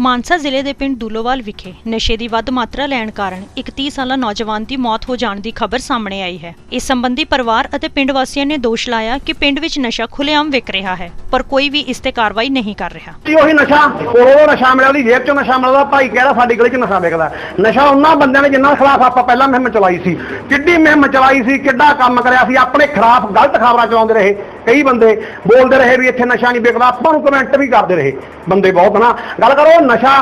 ਮਾਨਸਾ ਜ਼ਿਲ੍ਹੇ ਦੇ ਪਿੰਡ ਦੁਲੋਵਾਲ ਵਿਖੇ ਨਸ਼ੇ ਦੀ ਵੱਧ ਮਾਤਰਾ ਲੈਣ ਕਾਰਨ ਇੱਕ 30 ਸਾਲਾ ਨੌਜਵਾਨ ਦੀ ਮੌਤ ਹੋ ਜਾਣ ਦੀ ਖਬਰ ਸਾਹਮਣੇ ਆਈ ਹੈ। ਇਸ ਸੰਬੰਧੀ ਪਰਿਵਾਰ ਅਤੇ ਪਿੰਡ ਵਾਸੀਆਂ ਨੇ ਦੋਸ਼ ਲਾਇਆ ਕਿ ਪਿੰਡ ਵਿੱਚ ਨਸ਼ਾ ਖੁੱਲ੍ਹੇਆਮ ਵਿਕ ਰਿਹਾ ਹੈ, ਪਰ ਕੋਈ ਵੀ ਇਸ ਤੇ ਕਾਰਵਾਈ ਨਹੀਂ ਕਰ ਰਿਹਾ। ਉਹੀ ਨਸ਼ਾ ਉਹ ਨਸ਼ਾ ਮਿਲਿਆ, ਉਹਦੀ ਜੇਬ ਚੋਂ ਨਸ਼ਾ ਮਿਲਦਾ, ਭਾਈ ਕਹਿ ਰਿਹਾ ਸਾਡੀ ਗਲੀ 'ਚ ਨਸ਼ਾ ਵਿਕਦਾ। ਨਸ਼ਾ ਉਹਨਾਂ ਬੰਦਿਆਂ ਨੇ ਜਿਨ੍ਹਾਂ ਖਿਲਾਫ ਆਪਾਂ ਪਹਿਲਾਂ ਮੁਹਿੰਮ ਚਲਾਈ ਸੀ, ਕਿੱਡੀ ਮੁਹਿੰਮ ਚਲਾਈ ਸੀ, ਕਿੱਡਾ ਕੰਮ ਕਰਿਆ ਸੀ, ਆਪਣੇ ਖਿਲਾਫ ਗਲਤ ਖਬਰਾਂ ਚਲਾਉਂਦੇ ਰਹੇ। ਕਈ ਬੰਦੇ ਬੋਲਦੇ ਰਹੇ ਵੀ ਇੱਥੇ ਨਸ਼ਾ ਨਹੀਂ ਵਿਕਦਾ, ਆਪਾਂ ਨੂੰ ਕਮੈਂਟ ਵੀ ਕਰਦੇ ਰਹੇ। ਬੰਦੇ ਬਹੁਤ ਨਾ ਗੱਲ ਕਰੋ ਨਸ਼ਾ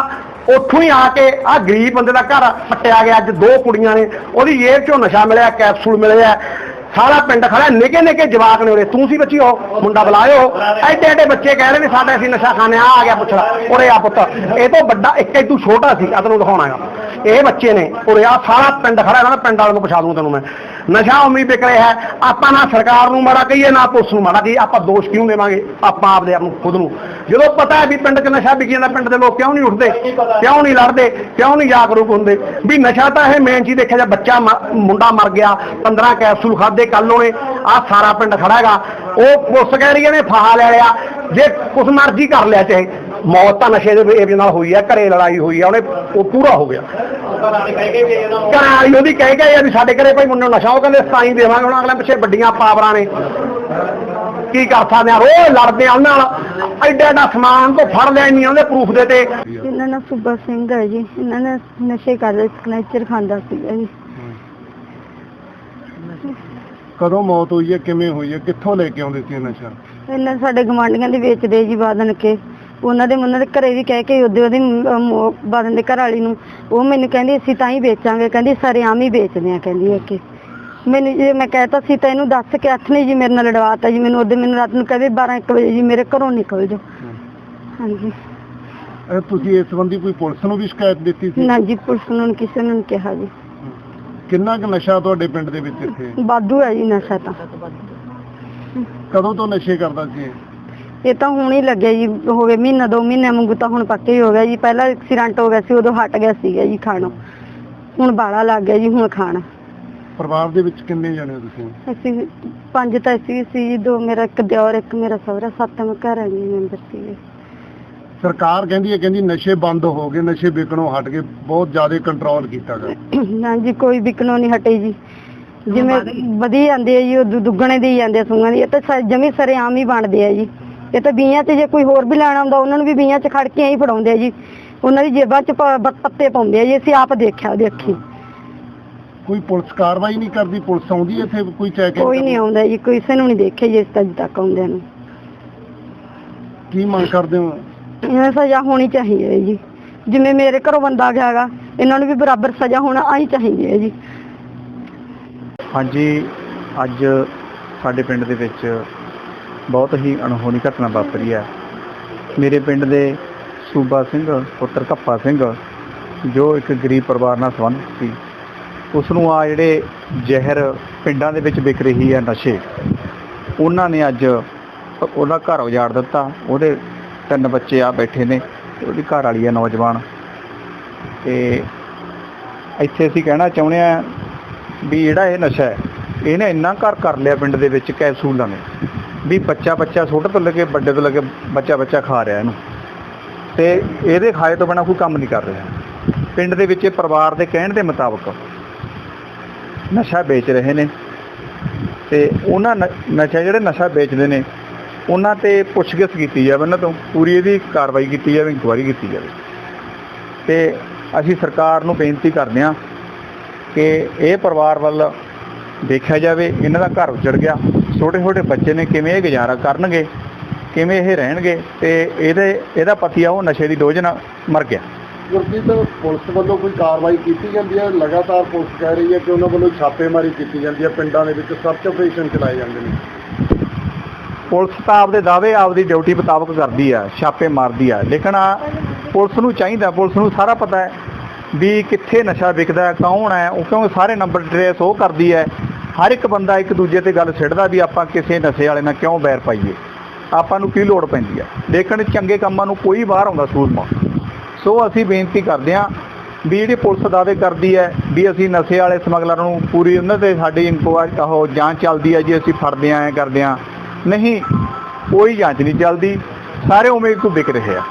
ਉੱਥੋਂ ਹੀ ਆ ਕੇ ਆ ਗਰੀਬ ਬੰਦੇ ਦਾ ਘਰ ਪੱਟਿਆ ਗਿਆ, ਅੱਜ ਦੋ ਕੁੜੀਆਂ ਨੇ, ਉਹਦੀ ਜੇਬ ਚੋਂ ਨਸ਼ਾ ਮਿਲਿਆ, ਕੈਪਸੂਲ ਮਿਲਿਆ। ਸਾਰਾ ਪਿੰਡ ਖੜਾ ਨਿੱਕੇ ਨਿੱਕੇ ਜਵਾਕ ਨੇ ਉਰੇ, ਤੂੰ ਸੀ ਬੱਚੀ ਹੋ ਮੁੰਡਾ ਬੁਲਾਇਓ। ਐਡੇ ਐਡੇ ਬੱਚੇ ਕਹਿ ਰਹੇ ਨੇ, ਸਾਡੇ ਅਸੀਂ ਨਸ਼ਾ ਖਾਣੇ ਆ ਆ ਗਿਆ ਪੁੱਛ ਲਾ ਉਰੇ ਆ ਪੁੱਤ। ਇਹ ਤੋਂ ਵੱਡਾ, ਇੱਕ ਹੀ ਤੂੰ ਛੋਟਾ ਸੀ, ਆ ਤੈਨੂੰ ਦਿਖਾਉਣਾਗਾ ਇਹ ਬੱਚੇ ਨੇ, ਉਰੇ ਆ, ਸਾਰਾ ਪਿੰਡ ਖੜਾ ਇਹਨਾਂ ਦਾ ਪਿੰਡ ਵਾਲਿਆਂ ਨੂੰ ਪਛਾ ਦੂੰ ਤੈਨੂੰ ਮੈਂ। ਨਸ਼ਾ ਉਮੀ ਵਿਕ ਰਿਹਾ ਹੈ। ਆਪਾਂ ਨਾ ਸਰਕਾਰ ਨੂੰ ਮਾੜਾ ਕਹੀਏ, ਨਾ ਪੁਲਿਸ ਨੂੰ ਮਾੜਾ ਕਹੀਏ। ਆਪਾਂ ਦੋਸ਼ ਕਿਉਂ ਦੇਵਾਂਗੇ? ਆਪਾਂ ਆਪਦੇ ਆਪ ਨੂੰ, ਖੁਦ ਨੂੰ। ਜਦੋਂ ਪਤਾ ਹੈ ਵੀ ਪਿੰਡ 'ਚ ਨਸ਼ਾ ਵਿਕੀ ਜਾਂਦਾ ਪਿੰਡ ਦੇ ਲੋਕ ਕਿਉਂ ਨਹੀਂ ਉੱਠਦੇ? ਕਿਉਂ ਨਹੀਂ ਲੜਦੇ? ਕਿਉਂ ਨਹੀਂ ਜਾਗਰੂਕ ਹੁੰਦੇ? ਵੀ ਨਸ਼ਾ ਤਾਂ ਇਹ ਮੇਨ ਚੀਜ਼ ਦੇਖਿਆ ਜਾ ਬੱਚਾ ਮ- ਮੁੰਡਾ ਮਰ ਗਿਆ 15 ਕੈਪਸੂਲ ਖਾਦੇ ਕੱਲ ਉਹਨੇ ਆ ਸਾਰਾ ਪਿੰਡ ਖੜਾ ਹੈਗਾ। ਉਹ ਪੁਲਿਸ ਕਹਿ ਰਹੀ ਹੈ ਨੇ ਫਾਹਾ ਲੈ ਲਿਆ। ਜੇ ਕੁਛ ਮਰਜ਼ੀ ਕਰ ਲਿਆ ਚਾਹੇ, ਮੌਤ ਤਾਂ ਨਸ਼ੇ ਦੇ ਨਾਲ ਹੋਈ ਹੈ, ਘਰੇ ਲੜਾਈ ਹੋਈ ਹੈ, ਉਹਨੇ, ਉਹ ਪੂਰਾ ਹੋ ਗਿਆ। ਘਰਾਂ ਵਾਲੀ ਉਹਦੀ ਕਹਿ ਆ ਵੀ ਸਾਡੇ ਘਰੇ ਭਾਈ ਮੁੰਡੇ ਨੂੰ ਨਸ਼ਾ ਉਹ ਕਹਿੰਦੇ ਸਾਈ ਦੇਵਾਂਗੇ ਹੁਣ ਅਗਲੇ ਪਿੱਛੇ ਵੱਡੀਆਂ ਪਾਵਰਾਂ ਨੇ। ਕੀ ਕਰ ਸਕਦੇ ਆ? ਰੋਜ਼ ਲੜਦੇ ਆ ਉਹਨਾਂ ਨਾਲ। ਐਡਾ ਐਡਾ ਸਮਾਨ ਤੋਂ ਫੜ ਲਿਆ ਨਹੀਂ ਉਹਦੇ ਪ੍ਰੂਫ ਦੇ ਤੇ। ਇਹਨਾਂ ਦਾ ਸੁੱਬਾ ਸਿੰਘ ਹੈ ਜੀ। ਇਹਨਾਂ ਨੇ ਨਸ਼ੇ ਕਰਦੇ ਕਨੈਚਰ ਖਾਂਦਾ ਸੀਗਾ ਜੀ। ਕਦੋਂ ਮੌਤ ਹੋਈ ਹੈ ਕਿਵੇਂ ਹੋਈ ਹੈ ਕਿੱਥੋਂ ਲੈ ਕੇ ਆਉਂਦੇ ਸੀ ਇਹ ਨਸ਼ਾ? ਇਹਨਾਂ ਸਾਡੇ ਗਵਾਂਢੀਆਂ ਦੇ ਵੇਚਦੇ ਜੀ ਬਾਦਨ ਕੇ। ਉਹਨਾਂ ਦੇ ਉਹਨਾਂ ਦੇ ਘਰੇ ਵੀ ਕਹਿ ਕੇ ਉਹਦੇ ਉਹਦੀ ਬਾਦਨ ਦੇ ਘਰ ਵਾਲੀ ਨੂੰ ਉਹ ਮੈਨੂੰ ਕਹਿੰਦੀ ਅਸੀਂ ਤਾਂ ਹੀ ਵੇਚਾਂਗੇ। ਕਹਿੰਦੀ ਸਾਰੇ ਆਮ ਹੀ ਵੇਚਦੇ ਆ। ਕਹਿੰਦੀ ਹੈ ਕਿ। ਮੈਨੂੰ ਜੇ ਮੈਂ ਕਹਿਤਾ ਸੀ ਤਾਂ ਇਹਨੂੰ ਦੱਸ ਕੇ ਨਹੀਂ ਜੀ ਮੇਰੇ ਨਾਲ ਲੜਵਾਤਾ ਜੀ। ਮੈਨੂੰ ਉਹਦੇ ਮੈਨੂੰ ਰਾਤ ਨੂੰ ਕਹੇ 12 1 ਵਜੇ ਜੀ ਮੇਰੇ ਘਰੋਂ ਨਿਕਲ ਜਾਓ। ਹਾਂਜੀ। ਇਹ ਤੁਸੀਂ ਇਸ ਸੰਬੰਧੀ ਕੋਈ ਪੁਲਿਸ ਨੂੰ ਵੀ ਸ਼ਿਕਾਇਤ ਦਿੱਤੀ ਸੀ? ਨਾ ਜੀ ਪੁਲਿਸ ਨੂੰ ਕਿਸੇ ਨੂੰ ਨੀ ਕਿਹਾ ਜੀ। ਕਿੰਨਾ ਕੁ ਨਸ਼ਾ ਤੁਹਾਡੇ ਪਿੰਡ ਦੇ ਵਿੱਚ ਇੱਥੇ? ਵਾਧੂ ਹੈ ਜੀ ਨਸ਼ਾ ਤਾਂ। ਕਦੋਂ ਤੋਂ ਨਸ਼ੇ ਕਰਦਾ ਸੀ ਇਹ? ਇਹ ਤਾਂ ਹੁਣ ਹੀ ਲੱਗਿਆ ਜੀ ਹੋ ਗਏ ਮਹੀਨਾ ਦੋ ਮਹੀਨੇ ਵਾਂਗੂ ਤਾਂ ਹੁਣ ਪੱਕੇ ਹੀ ਹੋ ਗਿਆ ਜੀ। ਪਹਿਲਾਂ ਐਕਸੀਡੈਂਟ ਹੋ ਗਿਆ ਸੀ ਉਦੋਂ ਹਟ ਗਿਆ ਸੀਗਾ ਜੀ ਖਾਣੋਂ। ਹੁਣ ਬਾਲਾ ਲੱਗ ਗਿਆ ਜੀ ਹੁਣ ਖਾਣਾ। ਪਰਿਵਾਰ ਦੇ ਵਿੱਚ ਕਿੰਨੇ ਜਣੇ ਹੋ ਤੁਸੀਂ? ਅਸੀਂ ਪੰਜ ਤਾਂ ਅਸੀਂ ਸੀ ਜੀ ਦੋ ਮੇਰਾ ਇੱਕ ਦਿਓਰ ਇੱਕ ਮੇਰਾ ਸਹੁਰਾ ਸੱਤ ਮੈਂ ਘਰ ਆ ਜੀ ਮੈਂਬਰ ਸੀਗੇ। ਸਰਕਾਰ ਕਹਿੰਦੀ ਹੈ ਕਹਿੰਦੀ ਨਸ਼ੇ ਬੰਦ ਹੋ ਗਏ ਨਸ਼ੇ ਵਿਕਣੋਂ ਹਟ ਗਏ ਬਹੁਤ ਜ਼ਿਆਦਾ ਕੰਟਰੋਲ ਕੀਤਾ ਗਿਆ ਨਾ ਜੀ ਕੋਈ ਵਿਕਣੋਂ ਨਹੀਂ ਹਟੇ ਜੀ। ਜਿਵੇਂ ਵਧੀ ਜਾਂਦੇ ਆ ਜੀ ਉਹ ਦੁ- ਦੁੱਗਣੇ ਦੇ ਹੀ ਜਾਂਦੇ ਆ ਸੂਆਂ ਦੀ। ਇਹ ਤਾਂ ਸ- ਜਮੀ ਸਰੇਆਮ ਹੀ ਬਣਦੇ ਆ ਜੀ। ਇਹ ਤਾਂ ਬੀਆਂ 'ਚ ਜੇ ਕੋਈ ਹੋਰ ਵੀ ਲੈਣਾ ਹੁੰਦਾ ਉਹਨਾਂ ਨੂੰ ਵੀ ਬੀਆਂ 'ਚ ਖੜ ਕੇ ਐਂ ਹੀ ਫੜਾਉਂਦੇ ਆ ਜੀ। ਉਹਨਾਂ ਦੀ ਜੇਬਾਂ 'ਚ ਪ- ਬ- ਪੱਤੇ ਪਾਉਂਦੇ ਆ ਜੀ ਅਸੀਂ ਆਪ ਦੇਖਿਆ ਉਹਦੇ ਅੱਖੀ ਕੋਈ ਪੁਲਿਸ ਕਾਰਵਾਈ ਨਹੀਂ ਕਰਦੀ ਪੁਲਿਸ ਆਉਂਦੀ ਹੈ ਇੱਥੇ ਕੋਈ ਚੈਕਿੰਗ ਕੋਈ ਨਹੀਂ ਆਉਂਦਾ ਜੀ ਕਿਸੇ ਨੂੰ ਨਹੀਂ ਦੇਖਿਆ ਜੀ ਇਸ ਅੱਜ ਤੱਕ ਆਉਂਦਿਆਂ ਨੂੰ। ਕੀ ਮੰਗ ਕਰਦੇ ਹੋ? ਇਹਨਾਂ ਨੂੰ ਸਜ਼ਾ ਹੋਣੀ ਚਾਹੀਦੀ ਹੈ ਜੀ। ਜਿਵੇਂ ਮੇਰੇ ਘਰੋਂ ਬੰਦਾ ਗਿਆ ਹੈਗਾ ਇਹਨਾਂ ਨੂੰ ਵੀ ਬਰਾਬਰ ਸਜ਼ਾ ਹੋਣਾ ਆਈ ਚਾਹੀਦੀ ਹੈ ਜੀ। ਹਾਂਜੀ ਅੱਜ ਸਾਡੇ ਪਿੰਡ ਦੇ ਵਿੱਚ ਬਹੁਤ ਹੀ ਅਣਹੋਣੀ ਘਟਨਾ ਵਾਪਰੀ ਹੈ। ਮੇਰੇ ਪਿੰਡ ਦੇ ਸੂਬਾ ਸਿੰਘ, ਪੁੱਤਰ ਕੱਪਾ ਸਿੰਘ, ਜੋ ਇੱਕ ਗਰੀਬ ਪਰਿਵਾਰ ਨਾਲ ਸੰਬੰਧਿਤ ਸੀ ਉਸ ਨੂੰ ਆ ਜਿਹੜੇ ਜ਼ਹਿਰ ਪਿੰਡਾਂ ਦੇ ਵਿੱਚ ਵਿਕ ਰਹੀ ਹੈ ਨਸ਼ੇ, ਉਹਨਾਂ ਨੇ ਅੱਜ ਉਹਦਾ ਘਰ ਉਜਾੜ ਦਿੱਤਾ। ਉਹਦੇ ਤਿੰਨ ਬੱਚੇ ਆ ਬੈਠੇ ਨੇ ਤੇ ਉਹਦੀ ਘਰ ਵਾਲੀ ਹੈ ਨੌਜਵਾਨ। ਤੇ ਇੱਥੇ ਅਸੀਂ ਕਹਿਣਾ ਚਾਹੁੰਦੇ ਆ ਵੀ ਜਿਹੜਾ ਇਹ ਨਸ਼ਾ ਹੈ, ਇਹਨੇ ਇੰਨਾ ਘਰ ਕਰ ਲਿਆ ਪਿੰਡ ਦੇ ਵਿੱਚ ਕੈਪਸੂਲਾਂ ਨੇ। ਵੀ ਬੱਚਾ ਬੱਚਾ ਛੋਟੇ ਤੋਂ ਲੈ ਕੇ ਵੱਡੇ ਤੋਂ ਲੈ ਕੇ ਬੱਚਾ ਬੱਚਾ ਖਾ ਰਿਹਾ ਇਹਨੂੰ। ਤੇ ਇਹਦੇ ਖਾਏ ਤੋਂ ਬਿਨਾ ਕੋਈ ਕੰਮ ਨਹੀਂ ਕਰ ਰਿਹਾ। ਪਿੰਡ ਦੇ ਵਿੱਚ ਇਹ ਪਰਿਵਾਰ ਦੇ ਕਹਿਣ ਦੇ ਮੁਤਾਬਕ ਨਸ਼ਾ ਵੇਚ ਰਹੇ ਨੇ। ਤੇ ਉਹਨਾਂ ਨ- ਨਸ਼ਾ ਜਿਹੜੇ ਨਸ਼ਾ ਵੇਚਦੇ ਨੇ, ਉਹਨਾਂ ਤੇ ਪੁੱਛਗਿੱਛ ਕੀਤੀ ਜਾਵੇ ਉਹਨਾਂ ਤੋਂ, ਪੂਰੀ ਇਹਦੀ ਕਾਰਵਾਈ ਕੀਤੀ ਜਾਵੇ ਇਨਕੁਆਇਰੀ ਕੀਤੀ ਜਾਵੇ। ਤੇ ਅਸੀਂ ਸਰਕਾਰ ਨੂੰ ਬੇਨਤੀ ਕਰਦੇ ਹਾਂ ਕਿ ਇਹ ਪਰਿਵਾਰ ਵੱਲ ਦੇਖਿਆ ਜਾਵੇ ਇਹਨਾਂ ਦਾ ਘਰ ਉੱਜੜ ਗਿਆ। ਛੋਟੇ ਛੋਟੇ ਬੱਚੇ ਨੇ ਕਿਵੇਂ ਇਹ ਗੁਜ਼ਾਰਾ ਕਰਨਗੇ ਕਿਵੇਂ ਇਹ ਰਹਿਣਗੇ ਤੇ ਇਹਦੇ ਇਹਦਾ ਪਤੀ ਆ ਉਹ ਨਸ਼ੇ ਦੀ ਡੋਜ਼ ਨਾਲ ਮਰ ਗਿਆ। ਗੁਰਜੀਤ ਪੁਲਿਸ ਵੱਲੋਂ ਕੋਈ ਕਾਰਵਾਈ ਕੀਤੀ ਜਾਂਦੀ ਹੈ? ਲਗਾਤਾਰ ਪੁਲਿਸ ਕਹਿ ਰਹੀ ਹੈ ਕਿ ਉਹਨਾਂ ਵੱਲੋਂ ਛਾਪੇਮਾਰੀ ਕੀਤੀ ਜਾਂਦੀ ਹੈ। ਪਿੰਡਾਂ ਦੇ ਵਿੱਚ ਸਰਚ ਆਪਰੇਸ਼ਨ ਚਲਾਏ ਜਾਂਦੇ ਨੇ। ਪੁਲਿਸ ਤਾਂ ਆਪਦੇ ਦਾਅਵੇ ਆਪਦੀ ਡਿਊਟੀ ਮੁਤਾਬਕ ਕਰਦੀ ਆ ਛਾਪੇ ਮਾਰਦੀ ਆ। ਲੇਕਿਨ ਆ ਪੁਲਿਸ ਨੂੰ ਚਾਹੀਦਾ ਪੁਲਿਸ ਨੂੰ ਸਾਰਾ ਪਤਾ ਹੈ ਵੀ ਕਿੱਥੇ ਨਸ਼ਾ ਵਿਕਦਾ ਕੌਣ ਹੈ, ਉਹ ਕਿਉਂਕਿ ਸਾਰੇ ਨੰਬਰ ਟ੍ਰੇਸ ਉਹ ਕਰਦੀ ਹੈ। ਹਰ ਇੱਕ ਬੰਦਾ ਇੱਕ ਦੂਜੇ ਤੇ ਗੱਲ ਛਿੜਦਾ ਵੀ ਆਪਾਂ ਕਿਸੇ ਨਸ਼ੇ ਵਾਲੇ ਨਾਲ ਕਿਉਂ ਬੈਰ ਪਾਈਏ। ਆਪਾਂ ਨੂੰ ਕੀ ਲੋੜ ਪੈਂਦੀ ਹੈ? ਲੇਕਿਨ ਚੰਗੇ ਕੰਮਾਂ ਨੂੰ ਕੋਈ ਬਾਹਰ ਆਉਂਦਾ ਸੂਰਮਾ ਸੋ ਅਸੀਂ ਬੇਨਤੀ ਕਰਦੇ ਹਾਂ ਵੀ ਜਿਹੜੀ ਪੁਲਿਸ ਦਾਅਵੇ ਕਰਦੀ ਹੈ ਵੀ ਅਸੀਂ ਨਸ਼ੇ ਵਾਲੇ ਸਮਗਲਰਾਂ ਨੂੰ ਪੂਰੀ ਉਹਨਾਂ ਤੇ ਸਾਡੀ ਇਨਕੁਆਇਰੀ ਉਹ ਜਾਂਚ ਚੱਲਦੀ ਹੈ ਜੀ, ਅਸੀਂ ਫੜਦੇ ਆਂ ਐਂ ਕਰਦੇ ਆਂ ਨਹੀਂ, ਕੋਈ ਜਾਂਚ ਨਹੀਂ ਚੱਲਦੀ। ਸਾਰੇ ਉਵੇਂ ਹੀ ਵਿਕ ਰਹੇ ਆ।